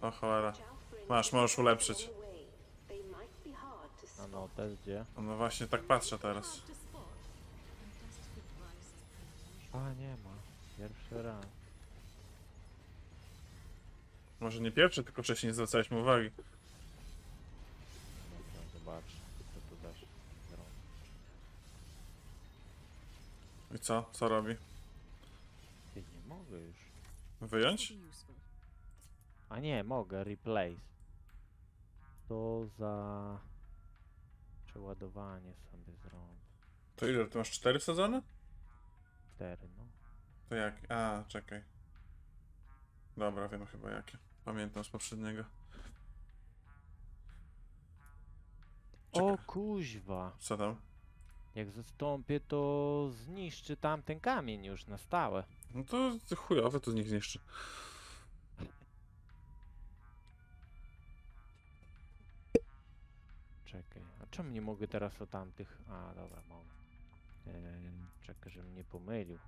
O cholera. Masz, możesz ulepszyć. A no, też gdzie? No właśnie tak patrzę teraz. A, nie ma. Pierwszy raz. Może nie pierwszy, tylko wcześniej nie zwracaliśmy uwagi. Zobacz, co tu dasz. I co? Co robi? Ty, nie mogę już. Wyjąć? A nie, mogę, replace. To za... Przeładowanie sobie zrobię. To ile? Ty masz cztery wsadzone? Cztery, no. To jak? A, czekaj. Dobra, wiem chyba jakie. Pamiętam z poprzedniego. Czekaj. O kuźwa! Co tam? Jak zastąpię, to zniszczy tamten kamień już na stałe. No to to chujowe to z nich zniszczy. Czemu nie mogę teraz o tamtych? A, dobra. Eee, czekaj, żebym nie pomylił.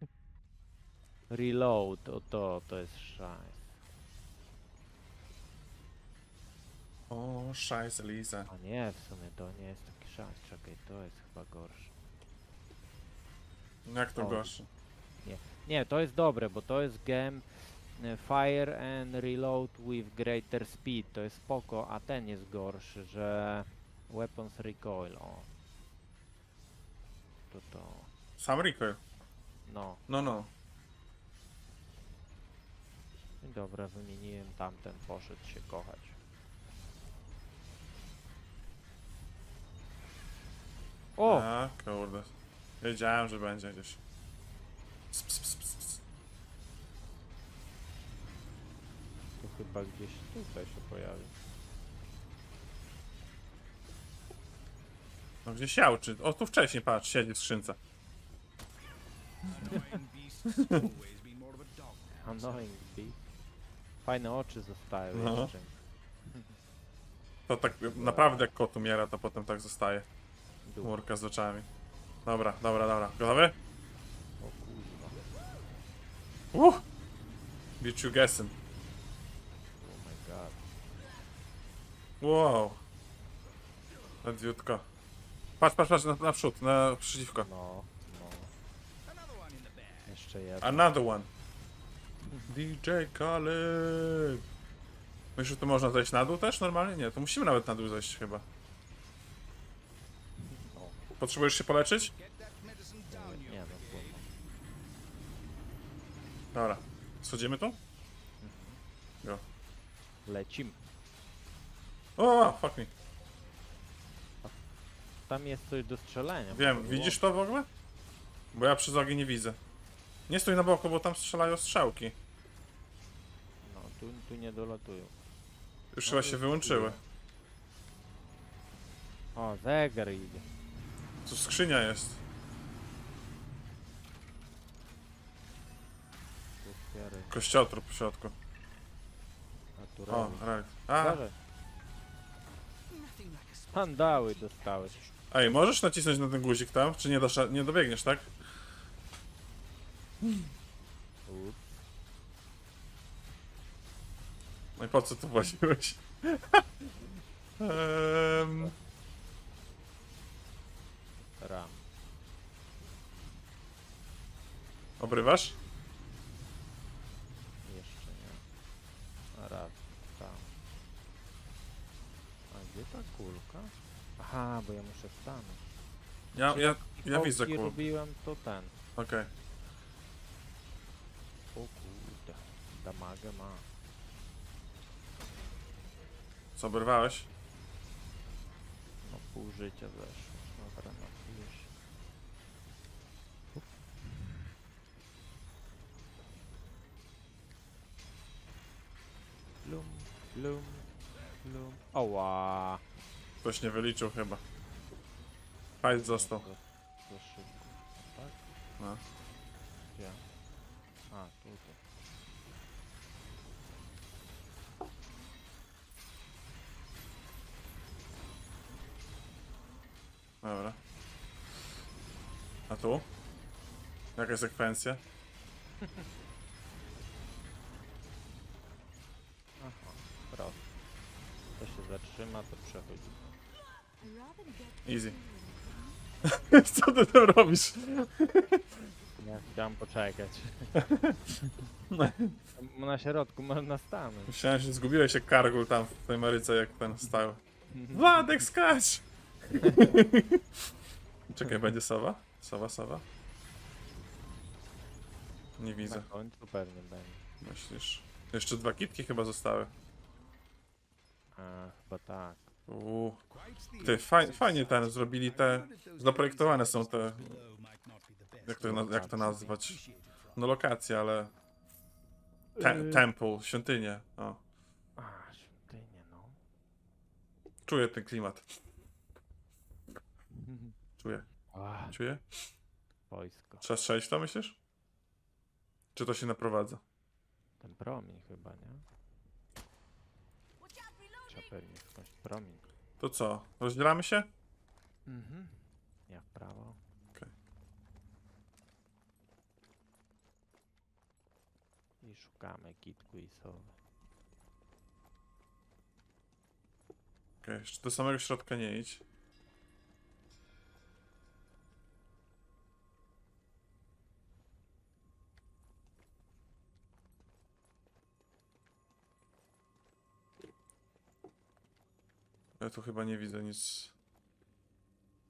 Reload, o to, to jest szajs. O, szajse, Liza. A nie, w sumie to nie jest taki szajs. Czekaj, to jest chyba gorsze. Jak to O. gorsze? Nie, to jest dobre, bo to jest game e, Fire and Reload with Greater Speed. To jest spoko, a ten jest gorszy, że Weapons Recoil, o. To to, Sam recoil. no. No, no. I Dobra, wymieniłem tamten, poszedł się kochać. O! A, kurde. Wiedziałem, że będzie gdzieś. Ps, ps, ps, ps, ps. To chyba gdzieś tutaj się pojawi. No gdzieś jałczy. O, tu wcześniej, patrz, siedzi w skrzynce. Annoying bee. Fajne oczy zostały No. jeszcze. To tak naprawdę jak kot umiera, to potem tak zostaje. Dół. Chmurka z oczami. Dobra, dobra, dobra. Gotowy? Kurwa. Uh! Beat you guessing. Oh my god. Wow. Ledwiutko. Patrz, patrz, patrz, na, naprzód, na przeciwko. No, no. Jeszcze jeden. Another one. DJ Khaled. Myślisz, że to można zejść na dół też normalnie? Nie, to musimy nawet na dół zejść chyba. Potrzebujesz się poleczyć? nie, nie no, kurwa. Dobra. Schodzimy tu? Go. Lecim. O, fuck me. Tam jest coś do strzelania. Wiem, było- widzisz to w ogóle? Bo ja przez ogień nie widzę. Nie stój na boku, bo tam strzelają strzałki. No, tu, tu nie dolatują. Już No chyba się wyłączyły. O, zegar idzie. Tu skrzynia jest. Kościotrup w środku. O, Naturalnie. right. A, Uważaj. Sandały dostałeś. ej, możesz nacisnąć na ten guzik tam? Czy nie, dosz, nie dobiegniesz, tak? Ups. No i po co tu właziłeś? um, Ram. obrywasz? Gdzie ta kulka? Aha, bo ja muszę stanąć. Ja, ja, ja widzę kul. robiłem to ten. Okej. O kurde. Damagę ma. Co, obrywałeś? No pół życia zeszło. Dobra, no już. Lum, lum, lum. Oła. Ktoś nie wyliczył chyba. Fajt został. Za, za szybko. Tak? No. Gdzie? A, tutaj. Dobra. A tu? Jaka jest sekwencja? zatrzyma, to przechodzi. Easy. Co ty tam robisz? Ja chciałem poczekać. Na środku można stanąć. Myślałem, że zgubiłeś się kargul tam w tej Maryce, jak ten stał. Władek, skacz! Czekaj, będzie sowa? Sowa, sowa? Nie Na widzę. końcu pewnie będzie. Myślisz? Jeszcze dwa kitki chyba zostały. A, chyba tak. Uuu. Ty, faj, fajnie ten zrobili te... Zaprojektowane są te... Jak to, na- jak to nazwać? No lokacje, ale... Te, temple, świątynie. O. A, świątynie, no. Czuję ten klimat. Czuję. A, Czuję? wojsko. Trzeba strzelić to, myślisz? Czy to się naprowadza? Ten promień chyba, nie? Pewnie skądś promień. To co? Rozdzielamy się? Mhm. Ja w prawo. Okej. I szukamy kitku i sowy. Okej, jeszcze do samego środka nie idź. Ja tu chyba nie widzę nic.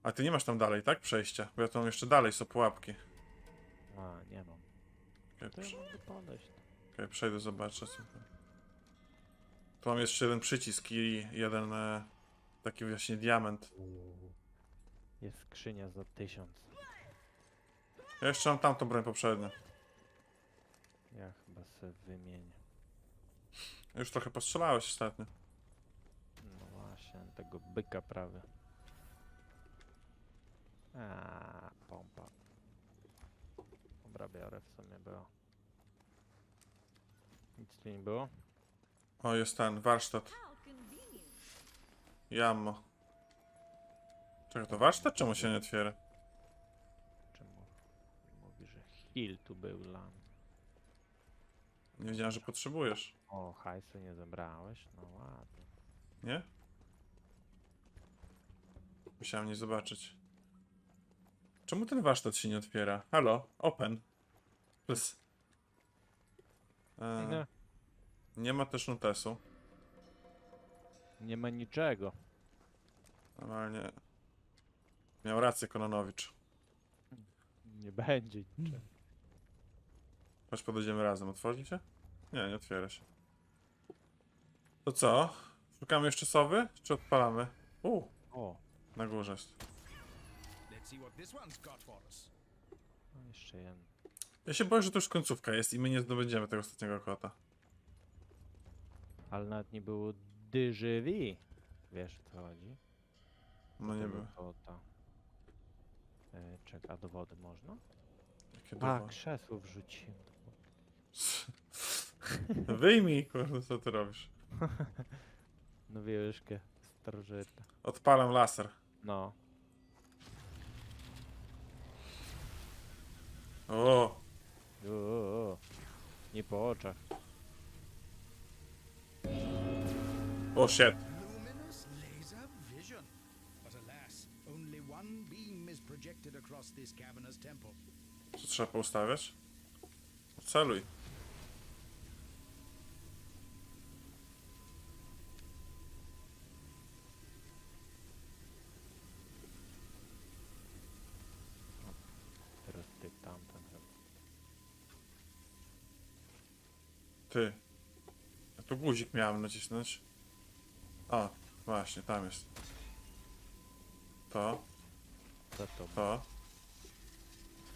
A ty nie masz tam dalej, tak? Przejścia. Bo ja tu mam jeszcze dalej, są pułapki. A, nie mam. Okej, To ja prze- mogę podejść. okej, przejdę, zobaczę. Co to. Tu mam jeszcze jeden przycisk i jeden e, taki właśnie diament. Jest skrzynia za tysiąc. Ja jeszcze mam tamtą broń poprzednią. Ja chyba se wymienię. Już trochę postrzelałeś ostatnio. Właśnie, tego byka prawy. A, pompa. Dobra, biorę w sumie było. Nic tu nie było? O, jest ten, warsztat. Jammo. Czekaj, to warsztat? Czemu się nie otwiera? Czemu mówi, że heal tu był dla mnie? Nie wiedziałem, że potrzebujesz. O, hajsu nie zebrałeś? No ładnie. Nie? Musiałem nie zobaczyć. Czemu ten warsztat się nie otwiera? Halo? Open. Plus. E, nie ma też notesu. nie ma niczego. Normalnie. Miał rację Kononowicz. Nie będzie niczego. Chodź podejdziemy razem. Otworzy się? Nie, nie otwiera się. To co? Szukamy jeszcze sowy? Czy odpalamy? U, O, na górze jest. Let's see what this one's got for us. no jeszcze jeden. Ja się boję, że to już końcówka jest i my nie zdobędziemy tego ostatniego kota. Ale nawet nie było dyżywi. Wiesz o co chodzi? No nie było. kota. E, czek, a do wody można? Jakie A, krzesło wrzuciłem. Wyjmij, kurde, co ty robisz? No wieszkę, starożytne. Odpalam laser. No, O, o, o, o. nie po oczach. o shit. Luminous laser vision. But alas, only one beam is projected across this cavernous temple. Co trzeba poustawiać? Celuj. Guzik miałem nacisnąć. O, właśnie, tam jest. To, Co to? to.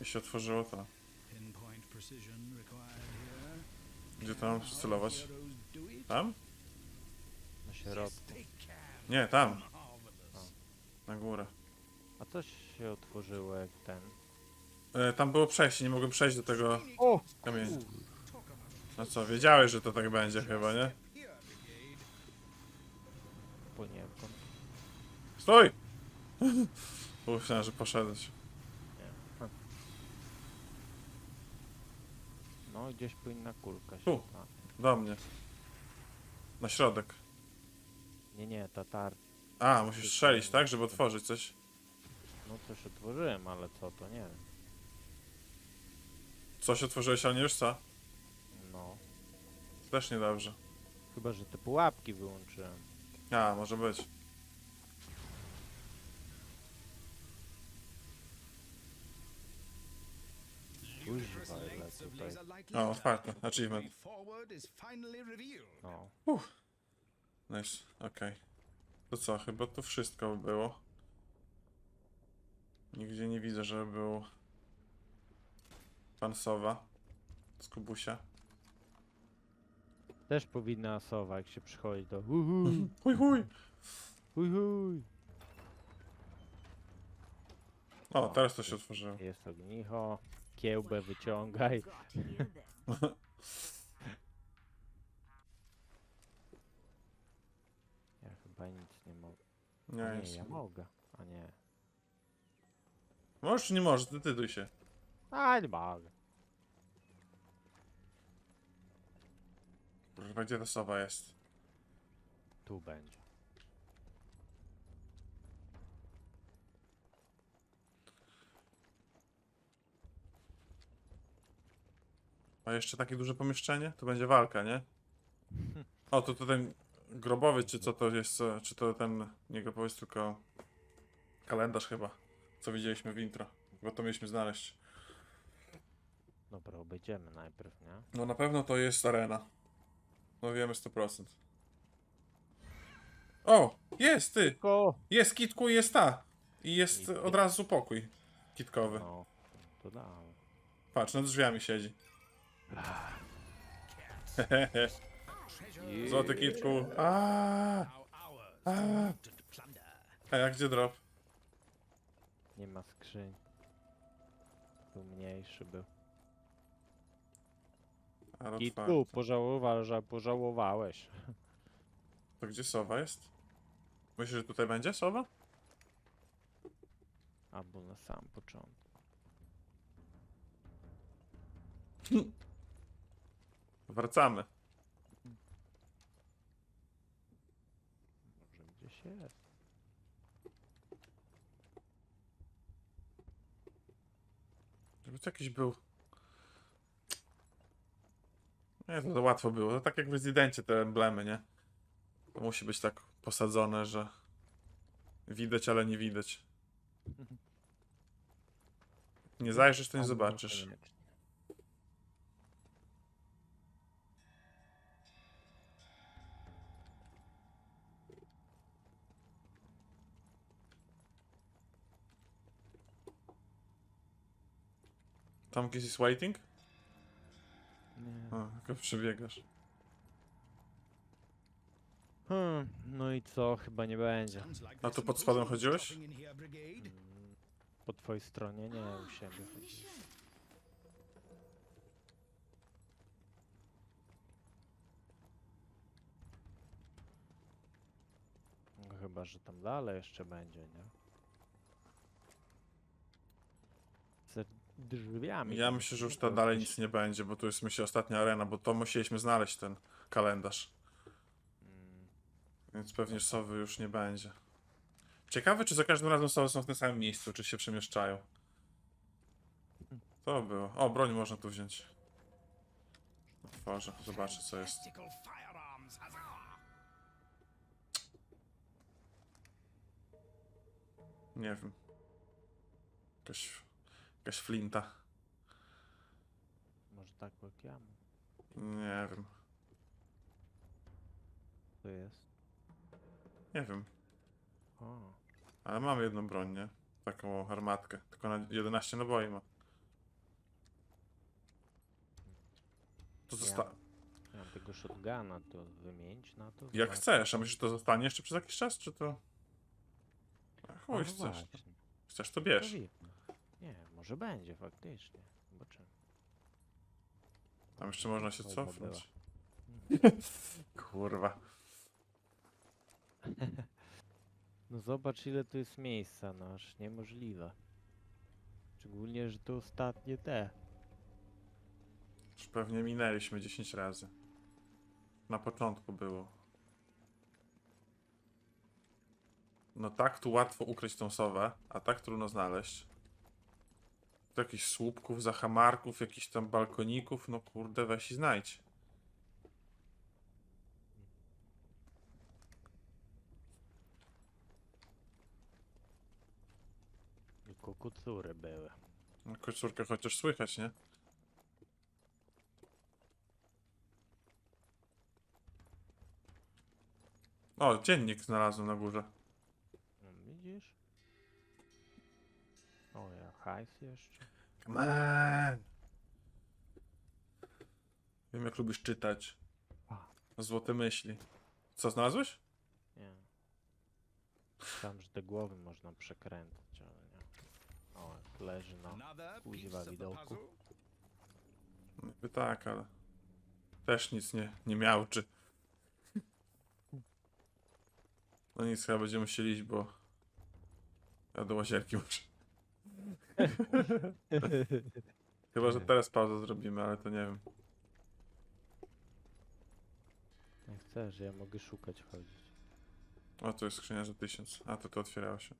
I się otworzyło to. Gdzie to mam. Tam? Na środku. Nie, tam. Na górę. A coś się otworzyło jak ten. E, tam było przejście, nie mogłem przejść do tego O! kamienia. No co, wiedziałeś, że to tak będzie chyba, nie? Stój! Bo Myślałem, że poszedłeś. Nie. No, gdzieś powinna kulka się. Tu. Ta. Do mnie. Na środek. Nie, nie, tatar. A, musisz strzelić, tak? Żeby otworzyć coś. No coś otworzyłem, ale co to nie wiem. Coś otworzyłeś, ale nie wiesz co? No. Też niedobrze. Chyba, że te pułapki wyłączyłem. A, może być. Kuźwa, ile tutaj. O, otwarte. Achievement. Revealed. No. Nice, okej. To co, chyba to wszystko by było. Nigdzie nie widzę, żeby był pan Sowa z Kubusia. Też powinna asowa, jak się przychodzi do uhu, Chuj, chuj! huj, huj. O, teraz to się otworzyło. Jest ognicho. Kiełbę wyciągaj. Ja chyba nic nie mogę. Nie, nie, jest. ja mogę. A nie. Możesz czy nie możesz? Decyduj się. A nie mogę. Proszę, gdzie ta sowa jest? Tu będzie. A jeszcze takie duże pomieszczenie? To będzie walka, nie? O, to, to ten grobowiec, czy co to jest? Czy to ten, nie grobowiec, tylko kalendarz chyba, co widzieliśmy w intro. Bo to mieliśmy znaleźć. Dobra, obejdziemy najpierw, nie? No na pewno to jest arena. No wiemy 100%. O! Jest ty! Jest kitku i jest ta! I jest Kitku. od razu pokój kitkowy. No, to dałem. Patrz, nad drzwiami siedzi. Złoty kitku. A, Now ours a, a jak gdzie drop? Nie ma skrzyń. Był mniejszy był. Ale Kitku, otwarte. pożałowa, że pożałowałeś. To gdzie sowa jest? Myślisz, że tutaj będzie sowa? Albo na sam początek. Wracamy. Może gdzieś jest. Żeby to jakiś był. Nie, to, to łatwo było. To tak jak w Rezydencie te emblemy, nie? To musi być tak posadzone, że widać, ale nie widać. Nie zajrzysz, to nie zobaczysz. Tam gdzieś jest waiting? Nie. O, tylko przebiegasz. Hmm, no i co? Chyba nie będzie. A tu pod spodem chodziłeś? dropping in here, brigade. Mm, Po twojej stronie? Nie, u siebie. No Chyba, że tam dalej jeszcze będzie, nie? Ze drzwiami. Ja myślę, że już to dalej nic nie będzie, bo tu jest myślę ostatnia arena, bo to musieliśmy znaleźć ten kalendarz. Mm, Więc pewnie sowy już nie będzie. Ciekawe, czy za każdym razem sowy są w tym samym miejscu, czy się przemieszczają. To było. O, broń można tu wziąć. Otworzę, zobaczę co jest. Nie wiem. Jakaś, jakaś flinta. Może tak jak ja mam. Nie wiem. To jest. Nie wiem. O, Ale mam jedną broń, nie? Taką armatkę. Tylko na 11 naboi ma. To zosta... ja mam tego shotguna, to wymienić na to? Jak Zobaczę. chcesz, a myślisz, że to zostanie jeszcze przez jakiś czas, czy to... A chuj, no chcesz. właśnie. Chcesz, to bierz. Powinno. Nie, może będzie faktycznie. Zobaczymy. Tam jeszcze można się cofnąć. Kurwa. No zobacz ile tu jest miejsca, no aż niemożliwe. Szczególnie, że to ostatnie te. Już pewnie minęliśmy 10 razy. Na początku było. No tak tu łatwo ukryć tą sowę, a tak trudno znaleźć. Jakichś słupków, zahamarków, jakichś tam balkoników, no kurde, weź i znajdź. I kukucury były. No kocurkę chociaż słychać, nie? O, dziennik znalazłem na górze. Hajs jeszcze. Come on! Wiem jak lubisz czytać. Złote myśli. Co znalazłeś? Nie. Myślałem, że te głowy można przekręcać, ale nie. O, jak leży na... Kuźwa widoku. puzzle. Niby tak, ale też nic nie, nie miał, czy... No nic, chyba będziemy musieli iść, bo ja do łazienki muszę. Chyba, że teraz pauzę zrobimy, ale to nie wiem. Jak chcesz, ja mogę szukać chodzić. O, tu jest skrzynia za tysiąc. A, to tu otwierało się.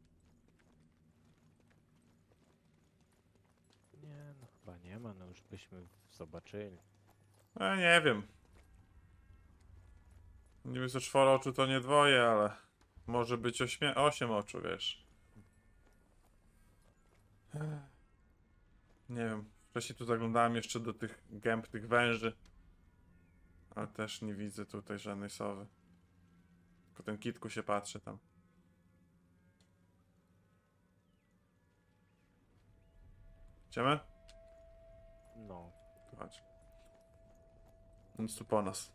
Nie, no chyba nie ma, no już byśmy zobaczyli. A, nie wiem. Niby co czworo oczu to nie dwoje, ale może być ośmie osiem oczu, wiesz. Nie wiem. Wcześniej tu zaglądałem jeszcze do tych gęb, tych węży. Ale też nie widzę tutaj żadnej sowy. Tylko ten kitku się patrzy tam. Idziemy? No, Chodź. Nic tu po nas.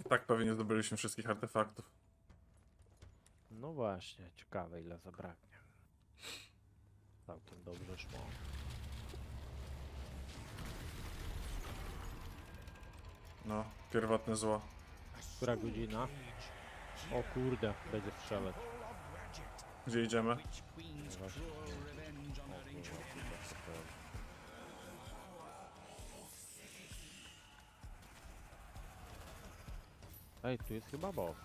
I tak pewnie nie zdobyliśmy wszystkich artefaktów. No właśnie, ciekawe ile zabraknie. Całkiem dobrze szło. No, pierwotne zło. Która godzina? O kurde, będzie strzelać. Gdzie idziemy? Ej, tu jest chyba boss.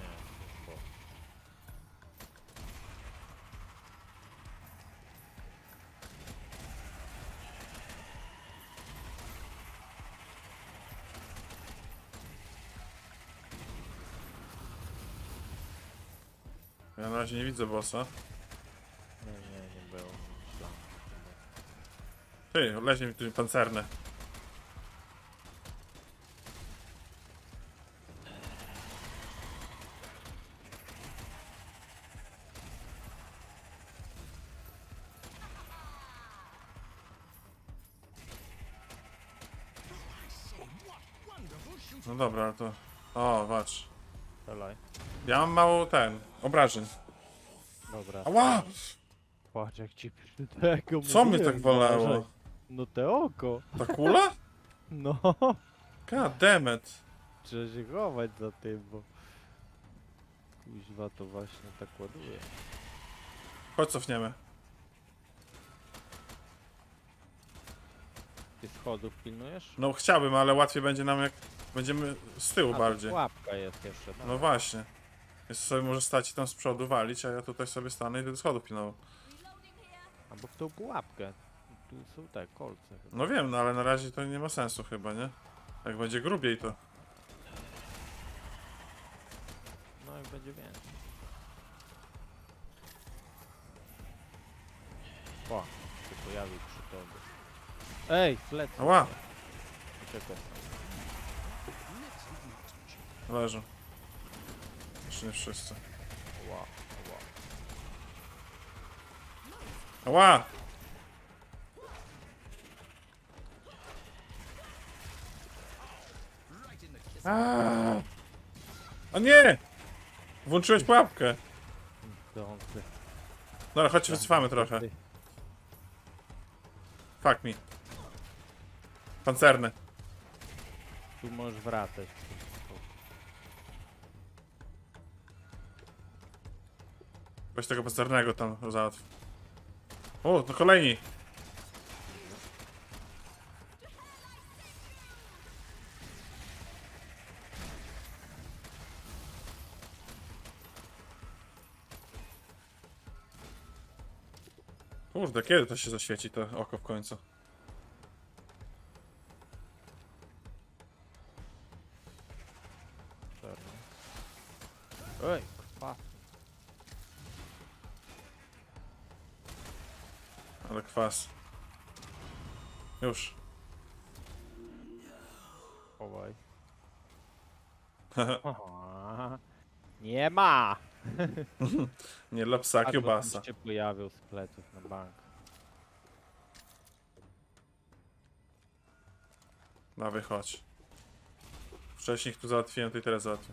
Nie, to jest boss. Ja na razie nie widzę bossa. Nie, nie, nie było. Ty, leźnie mi tu pancerne. No dobra, ale to... O, patrz. Ja mam mało ten, obrażeń. Dobra. Ała! Patrz jak ci tego Co mnie tak bolało? uważaj. No te oko. Ta kula? No. God damn it. Trzeba się chować za tym, bo... Kuźwa to właśnie tak ładuje. Chodź cofniemy. Ty schodów pilnujesz? No chciałbym, ale łatwiej będzie nam jak będziemy z tyłu A, bardziej. to pułapka jest jeszcze, No właśnie. Jest sobie może stać i tam z przodu walić, a ja tutaj sobie stanę i do schodów pilnował. Albo w tą pułapkę. Tu są te kolce. chyba. No wiem, no ale na razie to nie ma sensu chyba, nie? Jak będzie grubiej to... No i będzie więcej. O, się pojawił przy tobie. Ej, plecy. Ała! Uciekaj. Leżą. Jeszcze nie wszyscy. Ła, ła. Ała! Right in the kiss. A, A nie! Włączyłeś pułapkę. Dąsy. Dobra, chodź wycofamy trochę. Fuck me. Pancerne. Tu możesz wracać. Weź tego bezdarnego tam załatw. O, to kolejni. Kurde, kiedy to się zaświeci to oko w końcu? Już. Chowaj. Aha. Nie ma! Nie dla psa, bo kiełbasa. się pojawił z pleców na bank. Dawaj, chodź. Wcześniej ich tu załatwiłem, to i teraz załatwię.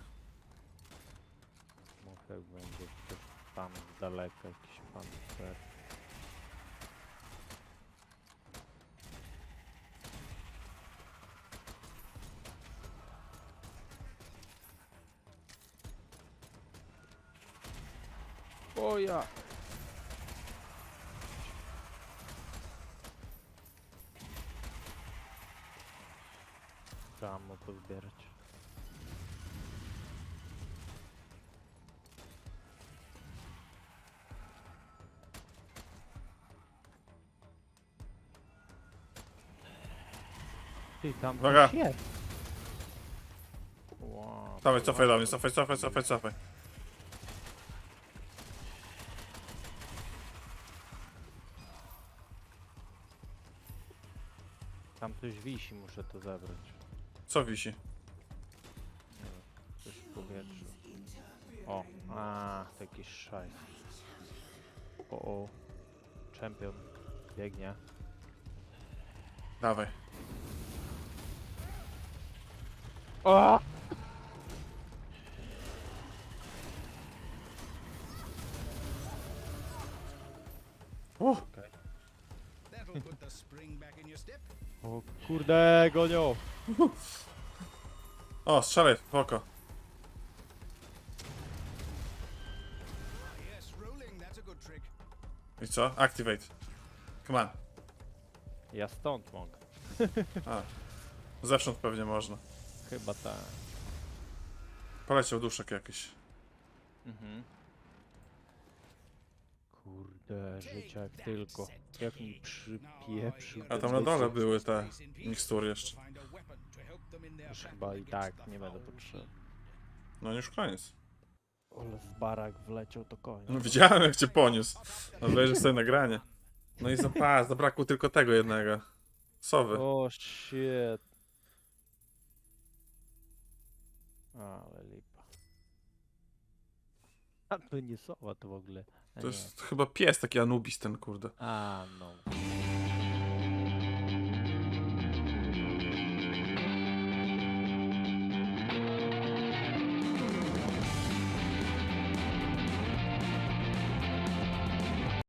Muchek będzie ktoś tam z daleka, jakiś pan ser. O ja! Trzeba mu pozbierać. Ty tam Uwaga. coś jest. Wow, Dawaj, cofaj do mnie, cofaj, cofaj, cofaj, cofaj. Wisi, muszę to zabrać. Co wisi? Coś w powietrzu. O, a, taki szajs. O, o. Champion. Biegnie. Dawaj. O! Uh, That'll put the spring back in your step. O kurde, gonią! o, strzelaj, oko. Good trick. I co? Activate. Come on. Ja stąd mogę. A. Zewsząd pewnie można. Chyba tak. Poleciał duszek jakiś. Mhm. Kurde, życie jak tylko. Jak mi przypieprzył. A tam na dole były te mikstury jeszcze. Już chyba i tak nie będę potrzebny. No już koniec. Ale w barak wleciał to koniec. No widziałem jak cię poniósł. Obejrzę sobie nagranie. No i zapas, zabrakło tylko tego jednego. Sowy. O shit. Ale lipa. A to nie sowa to w ogóle. To jest chyba pies taki Anubis ten kurde. A no.